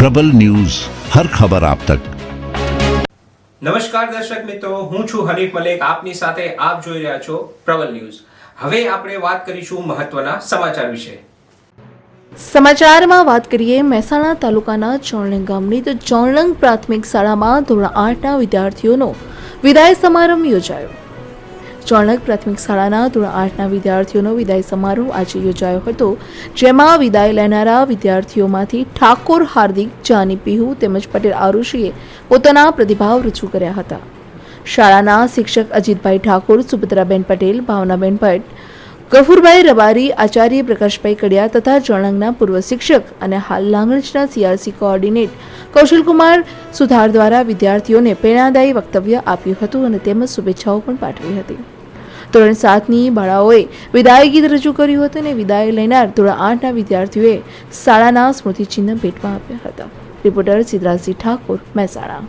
પ્રબલ news હર ખબર આપ તક. નમસ્કાર દર્શક મિત્રો હું છું હરીફ મલેક. આપની સાથે આપ જોઈ રહ્યા છો પ્રબલ ન્યૂઝ. હવે આપણે વાત કરીશું મહત્વના સમાચાર વિશે. સમાચારમાં વાત કરીએ મહેસાણા તાલુકાના ચોણલંગ ગામની તો ચોણલંગ પ્રાથમિક શાળામાં ધોરણ આઠના વિદ્યાર્થીઓનો વિદાય સમારંભ યોજાયો. ચોરણંગ પ્રાથમિક શાળાના ધોરણ આઠના વિદ્યાર્થીઓનો વિદાય સમારોહ આજે યોજાયો હતો, જેમાં વિદાય લેનારા વિદ્યાર્થીઓમાંથી ઠાકોર હાર્દિક, જાની પીહુ તેમજ પટેલ આરુષીએ પોતાના પ્રતિભાવ રજૂ કર્યા હતા. શાળાના શિક્ષક અજીતભાઈ ઠાકોર, સુભદ્રાબેન પટેલ, ભાવનાબેન ભટ્ટ, ગફુરભાઈ રબારી, આચાર્ય પ્રકાશભાઈ કડિયા તથા ચોણંગના પૂર્વ શિક્ષક અને હાલ લાંગણજના સીઆરસી કોઓર્ડિનેટ કૌશલકુમાર સુધાર દ્વારા વિદ્યાર્થીઓને પ્રેરણાદાયી વક્તવ્ય આપ્યું હતું અને તેમજ શુભેચ્છાઓ પણ પાઠવી હતી. ધોરણ સાતની બાળાઓએ વિદાય ગીત રજૂ કર્યું હતું અને વિદાય લેનાર ધોરણ આઠના વિદ્યાર્થીઓએ શાળાના સ્મૃતિચિહ્ન ભેટમાં આપ્યા હતા. રિપોર્ટર સિદ્ધરાજસિંહ ઠાકોર, મહેસાણા.